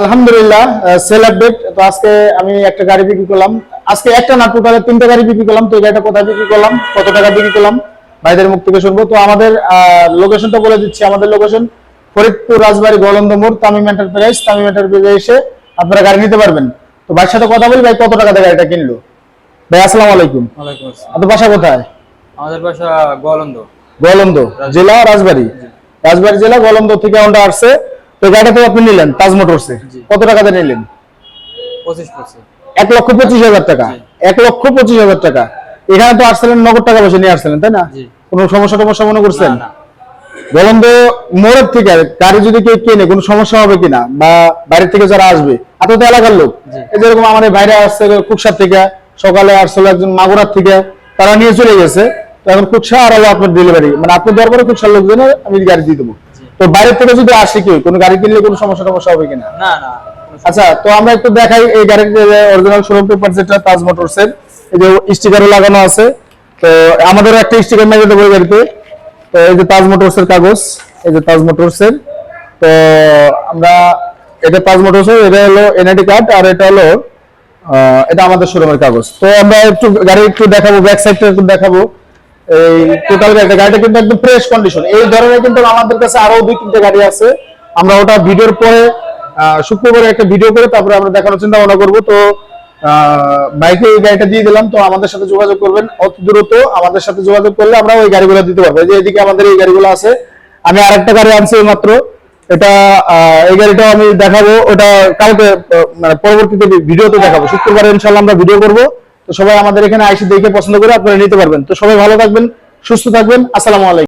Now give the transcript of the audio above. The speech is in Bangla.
আলহামদুলিল্লাহ সেল আপডেট তো আজকে আমি একটা গাড়ি বিক্রি করলাম। আজকে একটা না টোটালে তিনটা গাড়ি বিক্রি করলাম তো এই গাড়িটা কোথায় বিক্রি করলাম কত টাকা বিক্রি করলাম ভাইদের মুখ থেকে শুনব। তো আমাদের লোকেশনটা বলে দিচ্ছি আমাদের লোকেশন ফরিদপুর রাজবাড়ি গোলন্দ মোড় তামিম এন্টারপ্রাইজ তামিম এন্টারপ্রাইজে এসে আপনারা গাড়ি নিতে পারবেন। তো ভাইয়ের সাথে কথা বলি ভাই কত টাকা টাকাতে গাড়িটা কিনলো? ভাই আসসালামু আলাইকুম। ওয়ালাইকুম আসসালাম। আপনার বাসা কোথায়? আমাদের বাসা গোয়ালন্দ গোলন্দ জেলা রাজবাড়ি? রাজবাড়ি জেলা গোলন্দ থেকে আমরা আসছে। তো গাড়িটা তো আপনি নিলেন তাজ মোটরসে। কত টাকাতে নিলেন? পঁচিশ এক লক্ষ পঁচিশ হাজার টাকা। এক লক্ষ পঁচিশ হাজার টাকা। এখানে তো আসছিলেন নগদ টাকা পয়সা নিয়ে আসছিলেন তাই না? কোনো সমস্যা টমস্যা মনে করছেন? না না। তো মোড়ের থেকে গাড়ি যদি কেউ কেনে কোনো সমস্যা হবে কিনা? বা বাইরের থেকে যারা আসবে এত তো এলাকার লোক। যেরকম আমাদের বাইরে আসছে কুকসার থেকে সকালে আসছিল একজন মাগুরার থেকে তারা নিয়ে চলে গেছে। তো এখন কুকসা আর হলো আপনার ডেলিভারি মানে আপনি দরবারে কুকসার লোকজনের আমি গাড়ি দিয়ে দেবো। তো বাইরের থেকে যদি আসে কেউ কোনো গাড়ি কিনলে কোনো সমস্যা টমস্যা হবে কিনা? না না আচ্ছা তো আমরা একটু দেখাই এই গাড়ির অরিজিনাল শোরুম পেপার যেটা তাজ মোটরস এর। এই যে স্টিকারও লাগানো আছে। তো আমাদের একটা স্টিকার মেরে দেবো গাড়িতে। তো এই যে তাজ মোটরস এর কাগজ এই যে তাজ মোটরস এর। তো আমরা এটা তাজ মোটরস এর এটা হলো এনআইডি কার্ড আর এটা হলো এটা আমাদের শোরুমের কাগজ। তো আমরা একটু গাড়ি একটু দেখাবো ব্যাক সাইডটা একটু দেখাবো। এই টোটাল গাড়িটা গাড়িটা কিন্তু একদম ফ্রেশ কন্ডিশন এই ধরনের কিন্তু আমাদের কাছে আরও দুই, তিনটে গাড়ি আছে। আমরা ওটা ভিডিওর পরে শুক্রবারে একটা ভিডিও করে তারপরে আমরা দেখানোর চিন্তা ভাবনা করব। তো বাইকে এই গাড়িটা দিয়ে দিলাম, তো আমাদের সাথে যোগাযোগ করবেন। অত দ্রুত আমাদের সাথে যোগাযোগ করলে আমরা ওই গাড়িগুলো দিতে পারব। যে এদিকে আমাদের এই গাড়িগুলো আছে, আমি আরেকটা গাড়ি আনছি মাত্র এটা এই গাড়িটা আমি দেখাবো। ওটা কালকে মানে পরবর্তীতে ভিডিওতে দেখাবো। শুক্রবারে ইনশাল্লাহ আমরা ভিডিও করব। তো সবাই আমাদের এখানে আইসি দেখে পছন্দ করে আপনারা নিতে পারবেন। তো সবাই ভালো থাকবেন, সুস্থ থাকবেন। আসসালামু আলাইকুম।